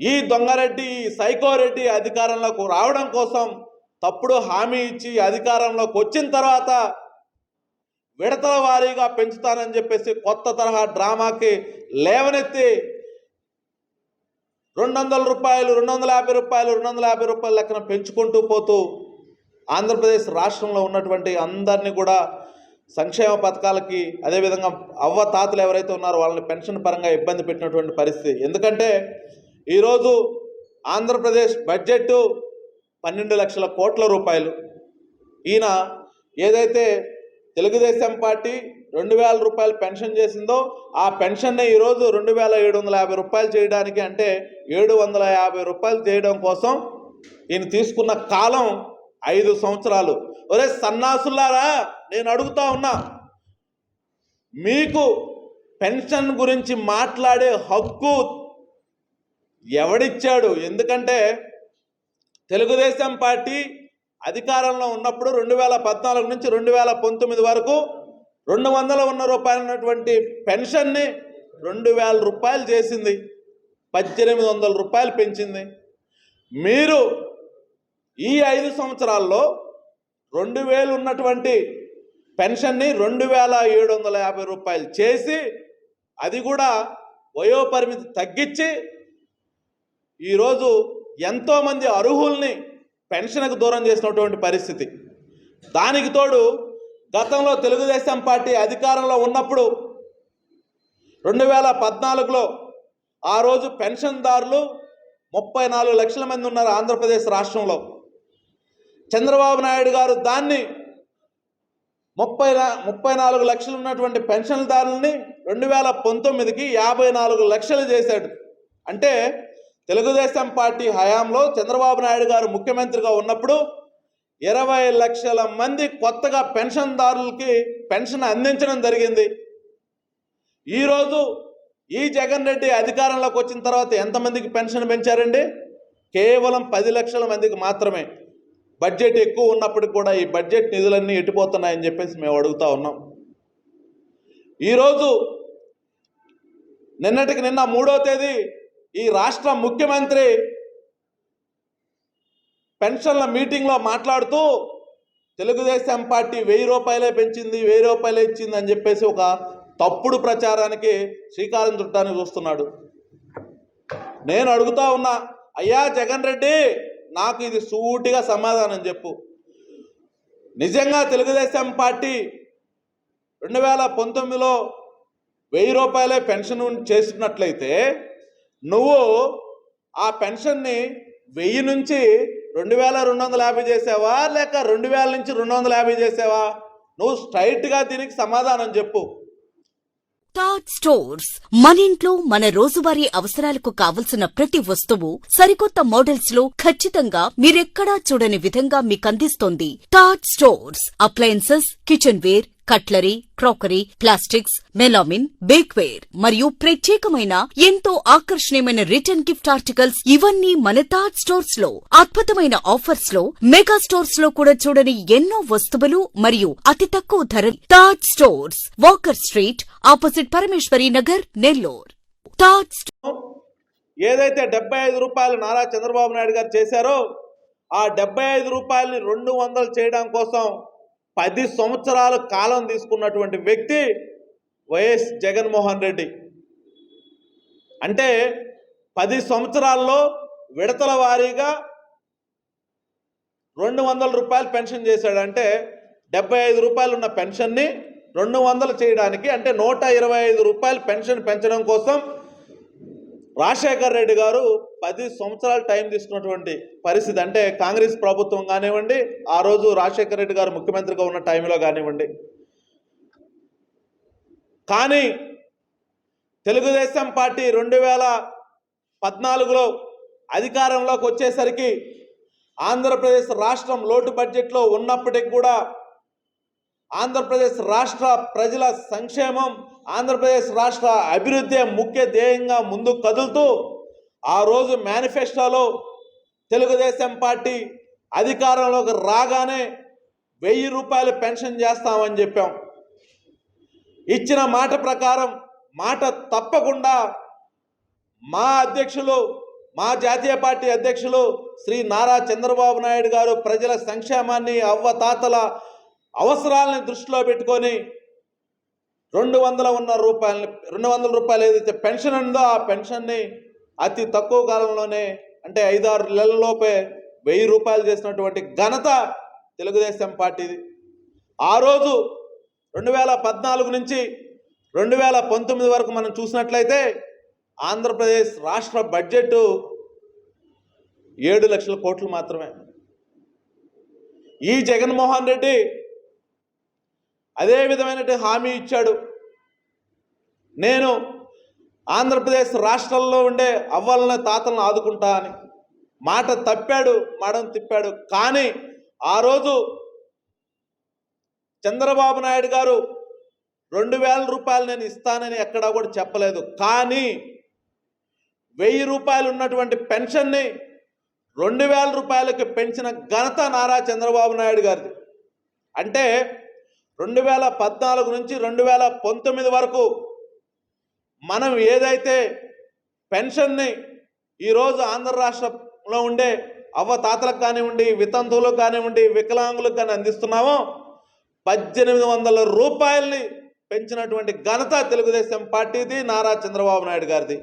ఈ దొంగరెడ్డి ఈ సైకోరెడ్డి అధికారంలోకి రావడం కోసం తప్పుడు హామీ ఇచ్చి అధికారంలోకి వచ్చిన తర్వాత విడతల వారీగా పెంచుతానని చెప్పేసి కొత్త తరహా డ్రామాకి లేవనెత్తి రెండు వందల రూపాయలు రెండు వందల యాభై రూపాయలు రెండు వందల యాభై రూపాయల లెక్కన పెంచుకుంటూ పోతూ ఆంధ్రప్రదేశ్ రాష్ట్రంలో ఉన్నటువంటి అందరినీ కూడా సంక్షేమ పథకాలకి అదేవిధంగా అవ్వ తాతలు ఎవరైతే ఉన్నారో వాళ్ళని పెన్షన్ పరంగా ఇబ్బంది పెట్టినటువంటి పరిస్థితి. ఎందుకంటే ఈరోజు ఆంధ్రప్రదేశ్ బడ్జెట్ పన్నెండు లక్షల కోట్ల రూపాయలు. ఈయన ఏదైతే తెలుగుదేశం పార్టీ రెండు వేల రూపాయలు పెన్షన్ చేసిందో ఆ పెన్షన్ని ఈరోజు రెండు వేల ఏడు వందల యాభై రూపాయలు చేయడానికి అంటే ఏడు వందల యాభై రూపాయలు చేయడం కోసం ఈయన తీసుకున్న కాలం ఐదు సంవత్సరాలు. ఒరే సన్నాసులారా నేను అడుగుతా ఉన్నా మీకు పెన్షన్ గురించి మాట్లాడే హక్కు ఎవడిచ్చాడు? ఎందుకంటే తెలుగుదేశం పార్టీ అధికారంలో ఉన్నప్పుడు రెండు వేల పద్నాలుగు నుంచి రెండు వేల పంతొమ్మిది వరకు రెండు వందల ఉన్న రూపాయలు ఉన్నటువంటి పెన్షన్ని రెండు వేల రూపాయలు చేసింది. పద్దెనిమిది వందల రూపాయలు పెంచింది. మీరు ఈ ఐదు సంవత్సరాల్లో రెండు వేలు ఉన్నటువంటి పెన్షన్ని రెండు వేల ఏడు వందల యాభై రూపాయలు చేసి అది కూడా వయోపరిమితి తగ్గించి ఈరోజు ఎంతోమంది అర్హుల్ని పెన్షన్కు దూరం చేసినటువంటి పరిస్థితి. దానికి తోడు గతంలో తెలుగుదేశం పార్టీ అధికారంలో ఉన్నప్పుడు రెండు వేల పద్నాలుగులో ఆ రోజు పెన్షన్దారులు ముప్పై నాలుగు లక్షల మంది ఉన్నారు ఆంధ్రప్రదేశ్ రాష్ట్రంలో. చంద్రబాబు నాయుడు గారు దాన్ని ముప్పై ముప్పై నాలుగు లక్షలు ఉన్నటువంటి పెన్షన్దారులని రెండు వేల పంతొమ్మిదికి యాభై నాలుగు లక్షలు చేశాడు. అంటే తెలుగుదేశం పార్టీ హయాంలో చంద్రబాబు నాయుడు గారు ముఖ్యమంత్రిగా ఉన్నప్పుడు ఇరవై లక్షల మంది కొత్తగా పెన్షన్దారులకి పెన్షన్ అందించడం జరిగింది. ఈరోజు ఈ జగన్ రెడ్డి అధికారంలోకి వచ్చిన తర్వాత ఎంతమందికి పెన్షన్ పెంచారండి? కేవలం పది లక్షల మందికి మాత్రమే. బడ్జెట్ ఎక్కువ ఉన్నప్పటికి కూడా ఈ బడ్జెట్ నిధులన్నీ ఎట్టిపోతున్నాయని చెప్పేసి మేము అడుగుతా ఉన్నాం. ఈరోజు నిన్నటికి నిన్న మూడో తేదీ ఈ రాష్ట్ర ముఖ్యమంత్రి పెన్షన్ల మీటింగ్లో మాట్లాడుతూ తెలుగుదేశం పార్టీ వెయ్యి రూపాయలే పెంచింది వెయ్యి రూపాయలే ఇచ్చింది అని చెప్పేసి ఒక తప్పుడు ప్రచారానికి శ్రీకారం చుట్టానికి చూస్తున్నాడు. నేను అడుగుతా ఉన్నా అయ్యా జగన్ రెడ్డి నాకు ఇది సూటిగా సమాధానం చెప్పు. నిజంగా తెలుగుదేశం పార్టీ రెండు వేల పంతొమ్మిదిలో వెయ్యి రూపాయలే పెన్షన్ చేసినట్లయితే నువ్వు ఆ పెన్షన్ని వెయ్యి నుంచి రెండు వేల రెండు వందల యాభై చేసావా? లేక రెండు వేల నుంచి రెండు వందల యాభై చేసావా? నువ్వు స్ట్రైట్గా దీనికి సమాధానం చెప్పు. థాట్ స్టోర్స్ మన ఇంట్లో మన రోజువారీ అవసరాలకు కావలసిన ప్రతి వస్తువు సరికొత్త మోడల్స్లో ఖచ్చితంగా మీరెక్కడా చూడని విధంగా మీకందిస్తోంది Taj stores appliances kitchenware cutlery crockery plastics melamine bakeware మరియు ప్రత్యేకమైన ఎంతో ఆకర్షణీయమైన రిటర్న్ గిఫ్ట్ ఆర్టికల్స్ ఇవన్నీ మన తాజ్ స్టోర్స్లో అద్భుతమైన ఆఫర్స్లో మెగా స్టోర్స్లో కూడా చూడని ఎన్నో వస్తువులు మరియు అతి తక్కువ ధర Taj stores. Walker street opposite Parameshwari Nagar Nellore. Taj ఏదైతే డెబ్బై ఐదు రూపాయలు నారా చంద్రబాబు నాయుడు గారు చేశారో ఆ డెబ్బై ఐదు రూపాయలని రెండు వందలు చేయడం కోసం పది సంవత్సరాల కాలం తీసుకున్నటువంటి వ్యక్తి వైఎస్ జగన్మోహన్ రెడ్డి. అంటే పది సంవత్సరాల్లో విడతల వారీగా రెండు వందల రూపాయలు పెన్షన్ చేశాడంటే డెబ్బై ఐదు రూపాయలు ఉన్న పెన్షన్ని రెండు వందలు చేయడానికి అంటే నూట ఇరవై ఐదు రూపాయలు పెన్షన్ పెంచడం కోసం రాజశేఖర్ రెడ్డి గారు పది సంవత్సరాలు టైం తీసుకున్నటువంటి పరిస్థితి. అంటే కాంగ్రెస్ ప్రభుత్వం కానివ్వండి ఆ రోజు రాజశేఖర రెడ్డి గారు ముఖ్యమంత్రిగా ఉన్న టైంలో కానివ్వండి. కానీ తెలుగుదేశం పార్టీ రెండు వేల పద్నాలుగులో అధికారంలోకి వచ్చేసరికి ఆంధ్రప్రదేశ్ రాష్ట్రం లోటు బడ్జెట్లో ఉన్నప్పటికి కూడా ఆంధ్రప్రదేశ్ రాష్ట్ర ప్రజల సంక్షేమం ఆంధ్రప్రదేశ్ రాష్ట్ర అభివృద్ధి ముఖ్య ధ్యేయంగా ముందుకు కదులుతూ ఆ రోజు మేనిఫెస్టోలో తెలుగుదేశం పార్టీ అధికారంలోకి రాగానే వెయ్యి రూపాయలు పెన్షన్ చేస్తామని చెప్పాం. ఇచ్చిన మాట ప్రకారం మాట తప్పకుండా మా అధ్యక్షులు మా జాతీయ పార్టీ అధ్యక్షులు శ్రీ నారా చంద్రబాబు నాయుడు గారు ప్రజల సంక్షేమాన్ని అవ్వతాతల అవసరాలని దృష్టిలో పెట్టుకొని రెండు వందల ఉన్న రూపాయలని రెండు వందల రూపాయలు ఏదైతే పెన్షన్ ఉందో ఆ పెన్షన్ని అతి తక్కువ కాలంలోనే అంటే ఐదారు నెలలలోపే వెయ్యి రూపాయలు చేసినటువంటి ఘనత తెలుగుదేశం పార్టీది. ఆ రోజు రెండు వేల పద్నాలుగు నుంచి రెండు వేల పంతొమ్మిది వరకు మనం చూసినట్లయితే ఆంధ్రప్రదేశ్ రాష్ట్ర బడ్జెట్ ఏడు లక్షల కోట్లు మాత్రమే. ఈ జగన్మోహన్ రెడ్డి అదే విధమైనటువంటి హామీ ఇచ్చాడు. నేను ఆంధ్రప్రదేశ్ రాష్ట్రంలో ఉండే అవ్వలను తాతలను ఆదుకుంటా అని. మాట తప్పాడు మడం తిప్పాడు. కానీ ఆ రోజు చంద్రబాబు నాయుడు గారు రెండు వేల రూపాయలు నేను ఇస్తానని ఎక్కడా కూడా చెప్పలేదు. కానీ వెయ్యి రూపాయలు ఉన్నటువంటి పెన్షన్ని రెండు వేల రూపాయలకి పెంచిన ఘనత నారా చంద్రబాబు నాయుడు గారిది. అంటే రెండు వేల పద్నాలుగు నుంచి రెండు వేల పంతొమ్మిది వరకు మనం ఏదైతే పెన్షన్ని ఈరోజు ఆంధ్ర రాష్ట్రంలో ఉండే అవ్వ తాతలకు కానివ్వండి వితంతువులకు కానివ్వండి వికలాంగులకు కానీ అందిస్తున్నామో పద్దెనిమిది వందల రూపాయల్ని పెంచినటువంటి ఘనత తెలుగుదేశం పార్టీది నారా చంద్రబాబు నాయుడు గారిది.